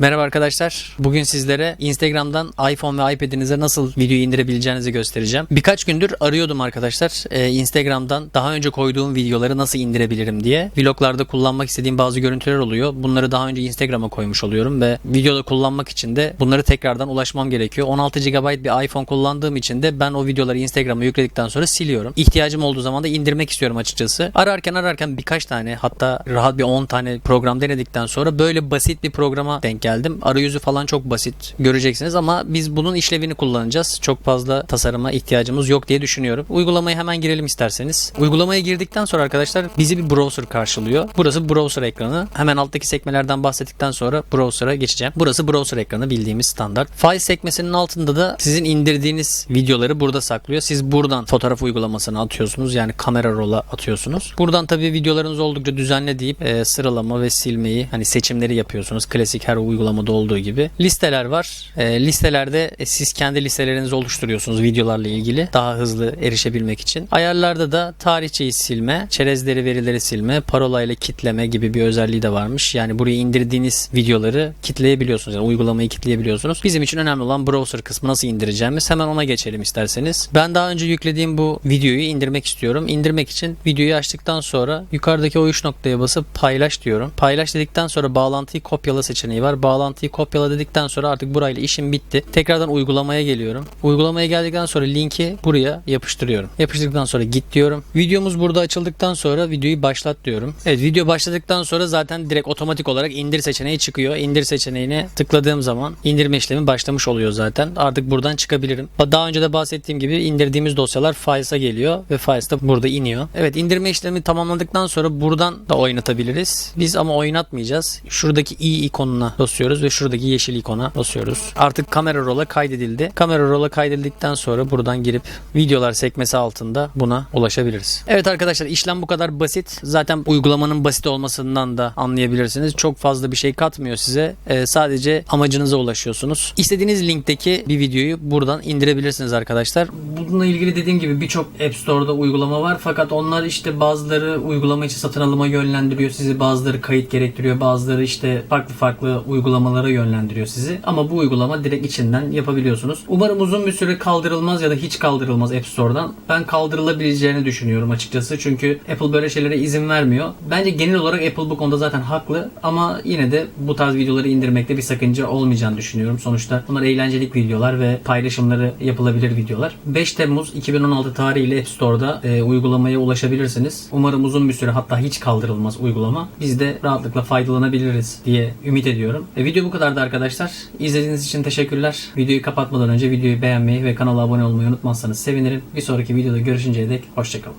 Merhaba arkadaşlar. Bugün sizlere Instagram'dan iPhone ve iPad'inize nasıl video indirebileceğinizi göstereceğim. Birkaç gündür arıyordum arkadaşlar. Ee, Instagram'dan daha önce koyduğum videoları nasıl indirebilirim diye. Vloglarda kullanmak istediğim bazı görüntüler oluyor. Bunları daha önce Instagram'a koymuş oluyorum ve videoda kullanmak için de bunları tekrardan ulaşmam gerekiyor. 16 GB bir iPhone kullandığım için de ben o videoları Instagram'a yükledikten sonra siliyorum. İhtiyacım olduğu zaman da indirmek istiyorum açıkçası. Ararken ararken birkaç tane hatta rahat bir 10 tane program denedikten sonra böyle basit bir programa denk geldim. Arayüzü falan çok basit göreceksiniz ama biz bunun işlevini kullanacağız. Çok fazla tasarıma ihtiyacımız yok diye düşünüyorum. Uygulamaya hemen girelim isterseniz. Uygulamaya girdikten sonra arkadaşlar bizi bir browser karşılıyor. Burası browser ekranı. Hemen alttaki sekmelerden bahsettikten sonra browser'a geçeceğim. Burası browser ekranı bildiğimiz standart. File sekmesinin altında da sizin indirdiğiniz videoları burada saklıyor. Siz buradan fotoğraf uygulamasını atıyorsunuz. Yani kamera rola atıyorsunuz. Buradan tabii videolarınız oldukça düzenli deyip e, sıralama ve silmeyi hani seçimleri yapıyorsunuz. Klasik her uygulamada olduğu gibi. Listeler var. E, listelerde e, siz kendi listelerinizi oluşturuyorsunuz videolarla ilgili. Daha hızlı erişebilmek için. Ayarlarda da tarihçeyi silme, çerezleri verileri silme, parolayla kitleme gibi bir özelliği de varmış. Yani buraya indirdiğiniz videoları kitleyebiliyorsunuz. Yani uygulamayı kitleyebiliyorsunuz. Bizim için önemli olan browser kısmı nasıl indireceğimiz. Hemen ona geçelim isterseniz. Ben daha önce yüklediğim bu videoyu indirmek istiyorum. İndirmek için videoyu açtıktan sonra yukarıdaki o üç noktaya basıp paylaş diyorum. Paylaş dedikten sonra bağlantıyı kopyala seçeneği var. Bağlantıyı kopyala dedikten sonra artık burayla işim bitti. Tekrardan uygulamaya geliyorum. Uygulamaya geldikten sonra linki buraya yapıştırıyorum. Yapıştırdıktan sonra git diyorum. Videomuz burada açıldıktan sonra videoyu başlat diyorum. Evet video başladıktan sonra zaten direkt otomatik olarak indir seçeneği çıkıyor. İndir seçeneğine tıkladığım zaman indirme işlemi başlamış oluyor zaten. Artık buradan çıkabilirim. Daha önce de bahsettiğim gibi indirdiğimiz dosyalar Files'a geliyor ve Files da burada iniyor. Evet indirme işlemi tamamladıktan sonra buradan da oynatabiliriz. Biz ama oynatmayacağız. Şuradaki i ikonuna basıyoruz ve şuradaki yeşil ikona basıyoruz. Artık kamera rola kaydedildi. Kamera rola kaydedildikten sonra buradan girip videolar sekmesi altında buna ulaşabiliriz. Evet arkadaşlar işlem bu kadar basit. Zaten uygulamanın basit olmasından da anlayabilirsiniz. Çok fazla bir şey katmıyor size. Ee, sadece amacınıza ulaşıyorsunuz. İstediğiniz linkteki bir videoyu buradan indirebilirsiniz arkadaşlar. Bununla ilgili dediğim gibi birçok App Store'da uygulama var. Fakat onlar işte bazıları uygulama için satın alıma yönlendiriyor sizi. Bazıları kayıt gerektiriyor. Bazıları işte farklı farklı uygulamalara yönlendiriyor sizi. Ama bu uygulama direkt içinden yapabiliyorsunuz. Umarım uzun bir süre kaldırılmaz ya da hiç kaldırılmaz App Store'dan. Ben kaldırılabileceğini düşünüyorum açıkçası. Çünkü Apple böyle şeylere izin vermiyor. Bence genel olarak Apple bu konuda zaten haklı. Ama yine de bu tarz videoları indirmekte bir sakınca olmayacağını düşünüyorum. Sonuçta bunlar eğlencelik videolar ve paylaşımları yapılabilir videolar. 5 Temmuz 2016 tarihiyle App Store'da e, uygulamaya ulaşabilirsiniz. Umarım uzun bir süre hatta hiç kaldırılmaz uygulama. Biz de rahatlıkla faydalanabiliriz diye ümit ediyorum. E, video bu kadardı arkadaşlar. İzlediğiniz için teşekkürler. Videoyu kapatmadan önce videoyu beğenmeyi ve kanala abone olmayı unutmazsanız sevinirim. Bir sonraki videoda görüşünceye dek hoşçakalın.